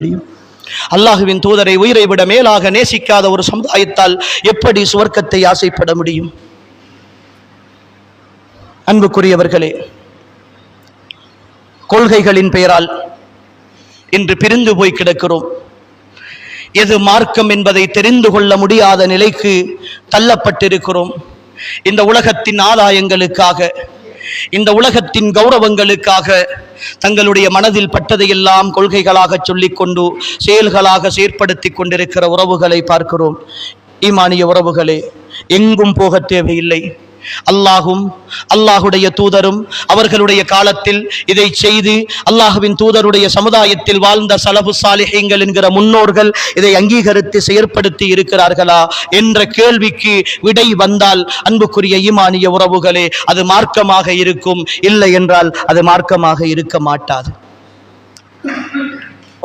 முடியும் அல்லாஹுவின் தூதரை உயிரை விட மேலாக நேசிக்காத ஒரு சமுதாயத்தால் எப்படி சுவர்க்கத்தை ஆசைப்பட முடியும்? அன்புக்குரியவர்களே கொள்கைகளின் பெயரால் இன்று பிரிந்து போய் கிடக்கிறோம். எது மார்க்கம் என்பதை தெரிந்து கொள்ள முடியாத நிலைக்கு தள்ளப்பட்டிருக்கிறோம். இந்த உலகத்தின் ஆதாயங்களுக்காக இந்த உலகத்தின் கௌரவங்களுக்காக தங்களுடைய மனதில் பட்டதையெல்லாம் கொள்கைகளாக சொல்லிக்கொண்டு செயல்களாக செயற்படுத்தி கொண்டிருக்கிற உறவுகளை பார்க்கிறோம். ஈமானிய உறவுகளே எங்கும் போக தேவையில்லை. அல்லாஹும் அல்லாஹுடைய தூதரும் அவர்களுடைய காலத்தில் இதை செய்து அல்லாஹுவின் தூதருடைய சமுதாயத்தில் வாழ்ந்த சலபு சாலிஹங்கள் என்கிற முன்னோர்கள் இதை அங்கீகரித்து செயற்படுத்தி இருக்கிறார்களா என்ற கேள்விக்கு விடை வந்தால் அன்புக்குரிய ஈமானிய உறவுகளே அது மார்க்கமாக இருக்கும். இல்லை என்றால் அது மார்க்கமாக இருக்க மாட்டாது.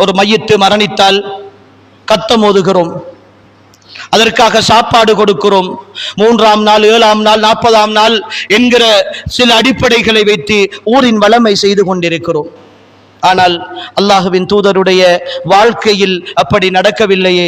ஒரு மையத்து மரணித்தால் கத்த ஓதுகிறோம் அதற்காக சாப்பாடு கொடுக்கிறோம். மூன்றாம் நாள் ஏழாம் நாள் நாற்பதாம் நாள் என்கிற சில அடிப்படைகளை வைத்து ஊரின் வளமை செய்து கொண்டிருக்கிறோம். ஆனால் அல்லாஹுவின் தூதருடைய வாழ்க்கையில் அப்படி நடக்கவில்லையே.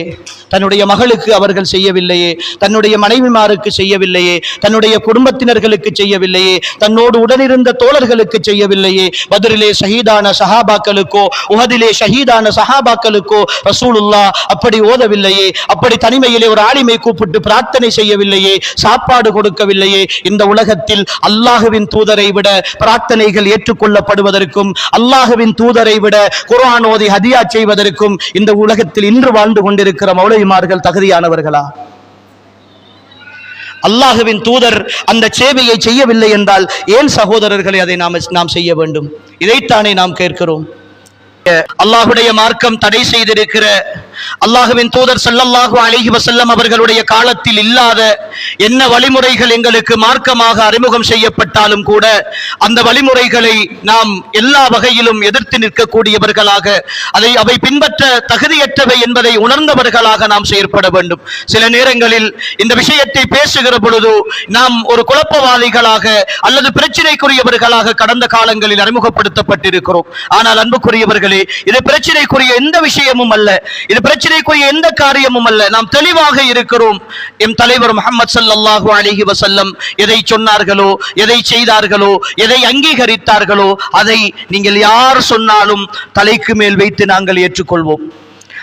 தன்னுடைய மகளுக்கு அவர்கள் செய்யவில்லையே தன்னுடைய மனைவிமாருக்கு செய்யவில்லையே தன்னுடைய குடும்பத்தினர்களுக்கு செய்யவில்லையே தன்னோடு உடனிருந்த தோழர்களுக்கு செய்யவில்லையே பதிலே ஷஹீதான சஹாபாக்களுக்கோ உஹதிலே ஷஹீதான சஹாபாக்களுக்கோ ரசூலுல்லா அப்படி ஓதவில்லையே அப்படி தனிமையிலே ஒரு ஆலிமை கூப்பிட்டு பிரார்த்தனை செய்யவில்லையே சாப்பாடு கொடுக்கவில்லையே இந்த உலகத்தில் அல்லாஹுவின் தூதரை விட பிரார்த்தனைகள் ஏற்றுக்கொள்ளப்படுவதற்கும் அல்லாஹுவின் தூதரை விட குர்ஆன் ஓதி ஹதியா செய்வதற்கும் இந்த உலகத்தில் இன்று வாழ்ந்து கொண்டிருக்கிற மௌலவிமார்கள் தகுதியானவர்களா? அல்லாஹுவின் தூதர் அந்த சேவையை செய்யவில்லை என்றால் ஏன் சகோதரர்களை அதை நாம் நாம் செய்ய வேண்டும்? இதைத்தானே நாம் கேட்கிறோம். அல்லாஹுடைய மார்க்கம் தடை செய்திருக்கிற அல்லாஹுவின் தூதர் ஸல்லல்லாஹு அலிஹி வசல்லம் அவர்களுடைய காலத்தில் இல்லாத என்ன வழிமுறைகள் எங்களுக்கு மார்க்கமாக அறிமுகம் செய்யப்பட்டாலும் கூட அந்த வழிமுறைகளை நாம் எல்லா வகையிலும் எதிர்த்து நிற்கக்கூடியவர்களாக அதை அவை பின்பற்ற தகுதியற்றவை என்பதை உணர்ந்தவர்களாக நாம் செயற்பட வேண்டும். சில நேரங்களில் இந்த விஷயத்தை பேசுகிற பொழுது நாம் ஒரு குழப்பவாதிகளாக அல்லது பிரச்சனைக்குரியவர்களாக கடந்த காலங்களில் அறிமுகப்படுத்தப்பட்டிருக்கிறோம். ஆனால் அன்புக்குரியவர்களே இது பிரச்சனைக்குரிய எந்த விஷயமும் அல்ல. இது பிரச்சனைக்குரிய எந்த காரியமும் அல்ல. நாம் தெளிவாக இருக்கிறோம். எம் தலைவர் முகமது சல்லாஹூ அலிஹி வசல்லம் எதை சொன்னார்களோ எதை செய்தார்களோ எதை அங்கீகரித்தார்களோ அதை நீங்கள் யார் சொன்னாலும் தலைக்கு மேல் வைத்து நாங்கள் ஏற்றுக்கொள்வோம்.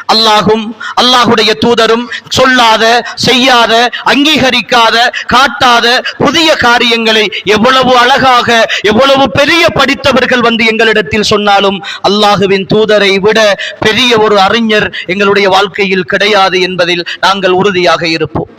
அல்லாஹும் அல்லாஹுடைய தூதரும் சொல்லாத செய்யாத அங்கீகரிக்காத காட்டாத புதிய காரியங்களை எவ்வளவு அழகாக எவ்வளவு பெரிய படித்தவர்கள் வந்து எங்களிடத்தில் சொன்னாலும் அல்லாஹுவின் தூதரை விட பெரிய ஒரு அறிஞர் எங்களுடைய வாழ்க்கையில் கிடையாது என்பதில் நாங்கள் உறுதியாக இருப்போம்.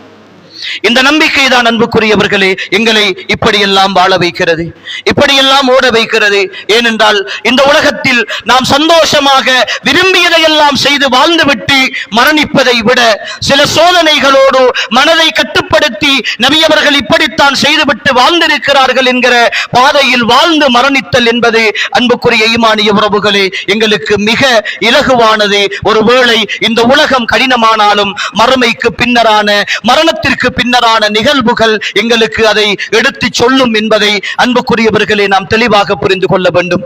இந்த நம்பிக்கை தான் அன்புக்குரியவர்களே எங்களை இப்படியெல்லாம் வாழ வைக்கிறது இப்படியெல்லாம் ஓட வைக்கிறது. ஏனென்றால் இந்த உலகத்தில் நாம் சந்தோஷமாக விரும்பியதையெல்லாம் செய்து வாழ்ந்துவிட்டு மரணிப்பதை விட சில சோதனைகளோடு மனதை கட்டு கட்டுப்படுத்தி நபியவர்கள் இப்படித்தான் செய்துவிட்டு வாழ்ந்திருக்கிறார்கள் என்கிற பாதையில் வாழ்ந்து மரணித்தல் என்பது அன்புக்குரிய ஈமானிய உறவுகளே எங்களுக்கு மிக இலகுவானது. ஒருவேளை இந்த உலகம் கடினமானாலும் மறுமைக்கு பின்னரான மரணத்திற்கு பின்னரான நிகழ்வுகள் எங்களுக்கு அதை எடுத்து சொல்லும் என்பதை அன்புக்குரியவர்களே நாம் தெளிவாக புரிந்து கொள்ள வேண்டும்.